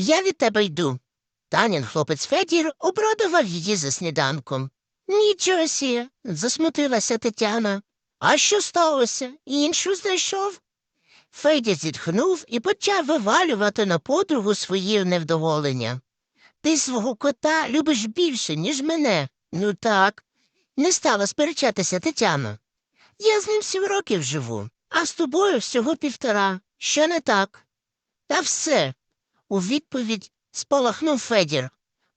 Я від тебе йду. Танін хлопець Федір обрадував її за сніданком. Нічого сі, засмутилася Тетяна. А що сталося? Іншу знайшов? Федір зітхнув і почав вивалювати на подругу свої невдоволення. Ти свого кота любиш більше, ніж мене. Ну так. Не стала сперечатися Тетяна. Я з ним сім років живу, а з тобою всього півтора. Що не так? Та все. У відповідь спалахнув Федір.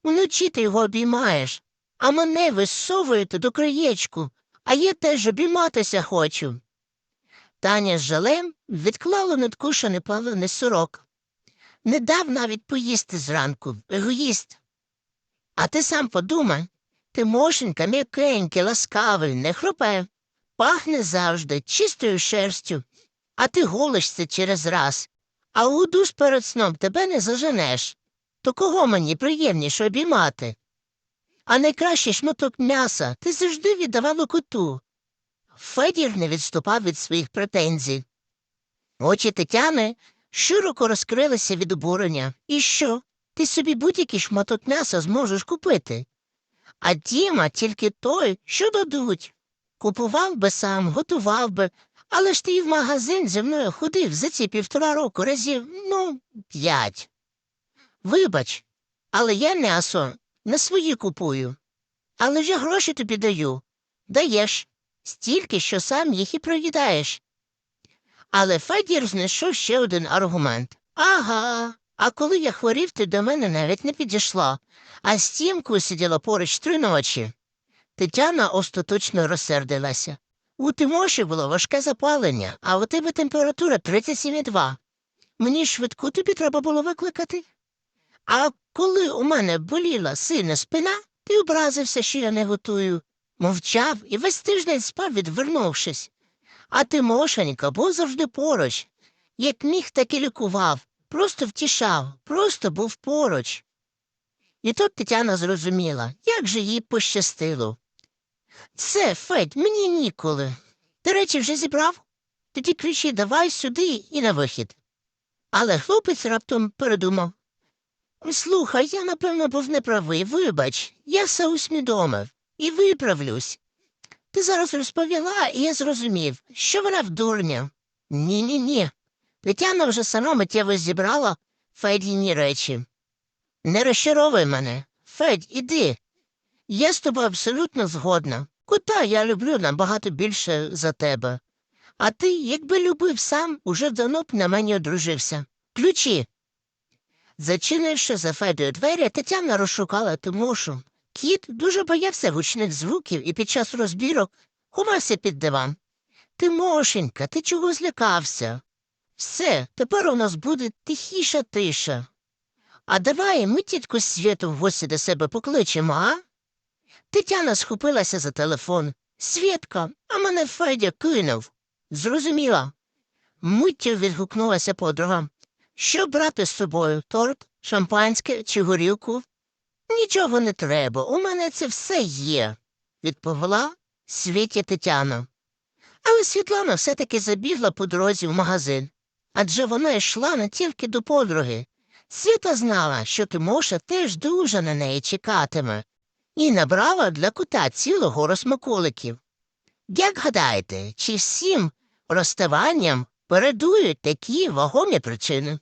Вночі ти його обіймаєш, а мене висовуєте до краєчку, а я теж обійматися хочу. Таня з жалем відклала надкушений палений сорок. Не дав навіть поїсти зранку, егоїст. А ти сам подумай, ти мошенька, м'якенький, ласкавий, не хропе, пахне завжди чистою шерстю, а ти голишся через раз, а у душ перед сном тебе не заженеш. То кого мені приємніше обіймати? А найкращий шматок м'яса ти завжди віддавала коту. Федір не відступав від своїх претензій. Очі Тетяни широко розкрилися від обурення. І що? Ти собі будь-який шматок м'яса зможеш купити. А Діма тільки той, що дадуть. Купував би сам, готував би, але ж ти і в магазин зі мною ходив за ці півтора року разів, ну, п'ять. Вибач, але я м'ясо не свої купую. Але ж я гроші тобі даю. Даєш стільки, що сам їх і проїдаєш. Але Федір знайшов ще один аргумент. Ага, а коли я хворів, ти до мене навіть не підійшла, а з тімкою сиділа поруч три ночі. Тетяна остаточно розсердилася. У Тимоші було важке запалення, а у тебе температура 37,2. Мені швидку тобі треба було викликати. А коли у мене боліла сильна спина, ти образився, що я не готую. Мовчав і весь тиждень спав, відвернувшись. А Тимошенька був завжди поруч. Як міг, так і лікував, просто втішав, просто був поруч. І тут Тетяна зрозуміла, як же їй пощастило. Це, Федь, мені ніколи. Ти речі вже зібрав? Тоді ключі давай сюди і на вихід. Але хлопець раптом передумав. Слухай, я, напевно, був неправий. Вибач, я все усвідомив і виправлюсь. Ти зараз розповіла, і я зрозумів, що вона в дурня. Ні, ні, ні. Тетяна вже сама миттєво зібрала Федіні речі. Не розчаровуй мене. Федь, іди. Я з тобою абсолютно згодна. Кота я люблю набагато більше за тебе. А ти, якби любив сам, уже давно б на мені одружився. Ключі. Зачинивши за Федою двері, Тетяна розшукала Тимошу. Кіт дуже боявся гучних звуків і під час розбірок ховався під диван. Тимошенька, ти чого злякався? Все, тепер у нас буде тихіша тиша. А давай ми тітку Світу в гості до себе покличемо, а? Тетяна схопилася за телефон. Свідка, а мене Федя кинув. Зрозуміла. Миттю відгукнулася подруга. Що брати з собою? Торт, шампанське чи горілку? Нічого не треба, у мене це все є, відповіла світі Тетяна. Але Світлана все-таки забігла по дорозі в магазин, адже вона йшла не тільки до подруги. Світа знала, що Тимоша теж дуже на неї чекатиме, і набрала для кута цілого розмаколиків. Як гадаєте, чи всім розставанням передують такі вагомі причини?